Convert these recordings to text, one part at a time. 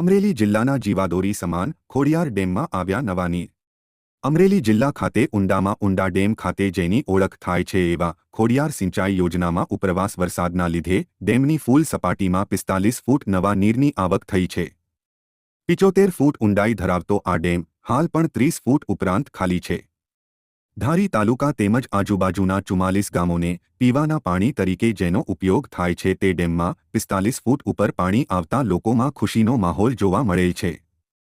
અમરેલી જિલ્લાના જીવાદોરી સમાન ખોડિયાર ડેમમાં આવ્યા નવા નીર. અમરેલી જિલ્લા ખાતે ઊંડામાં ઊંડા ડેમ ખાતે જેની ઓળખ થાય છે એવા ખોડિયાર સિંચાઈ યોજનામાં ઉપરવાસ વરસાદના લીધે ડેમની ફૂલ સપાટીમાં પિસ્તાલીસ ફૂટ નવા નીરની આવક થઈ છે. પિચોતેર ફૂટ ઊંડાઈ ધરાવતો આ ડેમ હાલ પણ ત્રીસ ફૂટ ઉપરાંત ખાલી છે. ધારી તાલુકા તેમજ આજુબાજુના ચુમ્માલીસ ગામોને પીવાના પાણી તરીકે જેનો ઉપયોગ થાય છે તે ડેમમાં પિસ્તાલીસ ફૂટ ઉપર પાણી આવતા લોકોમાં ખુશીનો માહોલ જોવા મળેલ છે.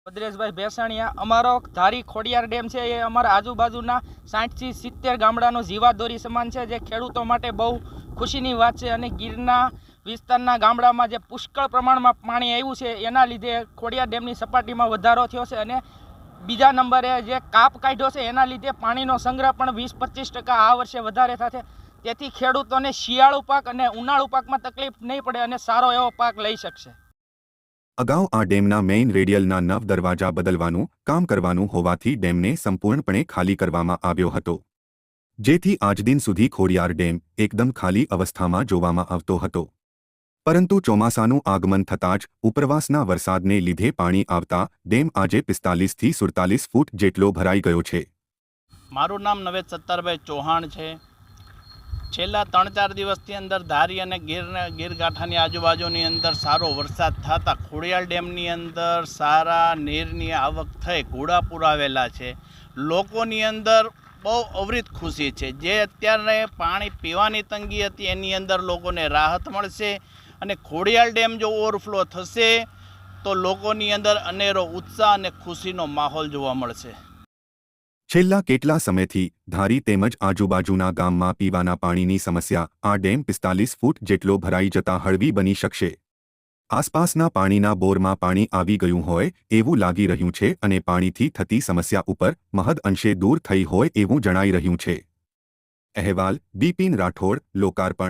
ભદ્રેશભાઈ ભેસાણીયા, અમારો ધારી ખોડિયાર ડેમ છે, એ અમારા આજુબાજુના સાઠથી સિત્તેર ગામડાનો જીવાદોરી સમાન છે, જે ખેડૂતો માટે બહુ ખુશીની વાત છે અને ગીરના વિસ્તારના ગામડામાં જે પુષ્કળ પ્રમાણમાં પાણી આવ્યું છે, એના લીધે ખોડિયાર ડેમની સપાટીમાં વધારો થયો છે અને બીજા નંબરે જે કાપ કાઢ્યો છે, એના લીધે પાણીનો સંગ્રહ પણ વીસ પચીસ ટકા આ વર્ષે વધારે થશે. તેથી ખેડૂતોને શિયાળુ પાક અને ઉનાળુ પાકમાં તકલીફ નહીં પડે અને સારો એવો પાક લઈ શકશે. અગાઉ આ ડેમના મેઇન રેડિયલના નવ દરવાજા બદલવાનું કામ કરવાનું હોવાથી ડેમને સંપૂર્ણપણે ખાલી કરવામાં આવ્યો હતો. જેથી આજદિન સુધી ખોડિયાર ડેમ એકદમ ખાલી અવસ્થામાં જોવામાં આવતો હતો. પરંતુ ચોમાસાનું આગમન થતાં જ ઉપરવાસના વરસાદને લીધે પાણી આવતા ડેમ આજે પિસ્તાલીસથી સુડતાલીસ ફૂટ જેટલો ભરાઈ ગયો છે. મારું નામ નવેદ સત્તારભાઈ ચૌહાણ છે. છેલ્લા ત્રણ ચાર દિવસની અંદર ધારી અને ગીર ગીરગાંઠાની આજુબાજુની અંદર સારો વરસાદ થતાં ખોડિયાળ ડેમની અંદર સારા નીરની આવક થઈ ઘોડાપુર આવેલા છે. લોકોની અંદર બહુ અવરિત ખુશી છે. જે અત્યારે પાણી પીવાની તંગી હતી, એની અંદર લોકોને રાહત મળશે. અને ખોડિયાલ ડેમ જો ઓવરફ્લો થશે, તો લોકોની અંદર અનેરો ઉત્સાહ અને ખુશીનો માહોલ જોવા મળશે. છેલ્લા કેટલા સમયથી ધારી તેમજ આજુબાજુના ગામમાં પીવાના પાણીની સમસ્યા, આ ડેમ પિસ્તાલીસ ફૂટ જેટલો ભરાઈ જતા હળવી બની શકશે. આસપાસના પાણીના બોરમાં પાણી આવી ગયું હોય એવું લાગી રહ્યું છે અને પાણીથી થતી સમસ્યા ઉપર મહદ અંશે દૂર થઈ હોય એવું જણાઈ રહ્યું છે. અહેવાલ બિપિન રાઠોડ, લોકાર્પણ.